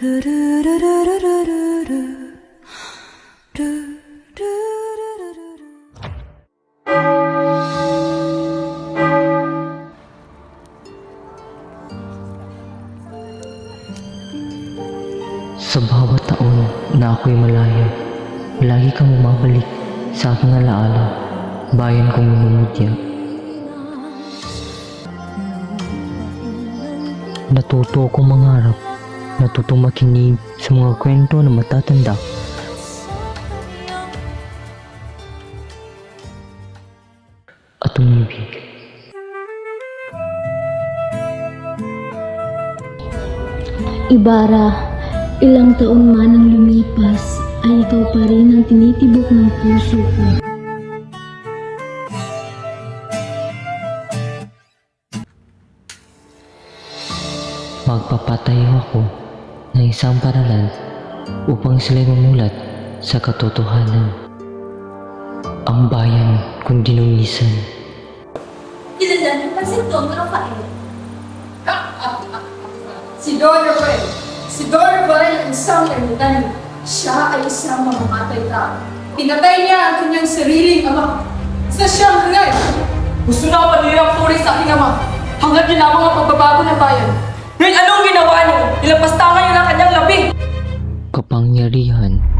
Sa bawat taon na ako'y malaya, lagi kang bumabalik sa aking alaala, bayan kong minumutya. Natuto akong mangarap, natuto makinig sa mga kwento na matatanda. At umibig. Ibarra, ilang taon man ang lumipas, ay ikaw pa rin ang tinitibok ng puso ko. Magpapatayo ako ng isang paralan upang sila'y mamulat sa katotohanan. Ang bayan kung dinumisan. Kilala niyo ba si Don Rafael? Si Don Rafael. Si Don Rafael ang isang kalimutan. Siya ay isang mamamatay tao. Pinatay niya ang kanyang sariling ama sa Shanghai. Gusto na panirang puri sa aking ama yun lamang ang pagbabago ng bayan. Ngayon anong ginawa Kapangyarihan. Anong sinasabi sa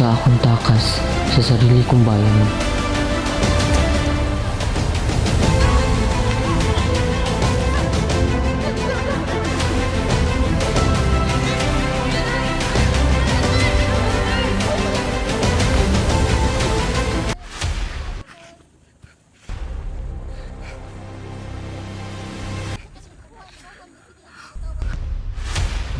Isa akong takas sa sarili kong bayan.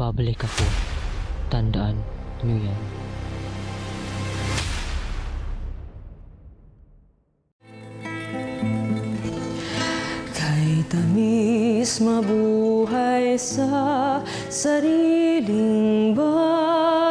Babalik ako. Tandaan niyo yan. Tamis mabuhay sa sariling bayan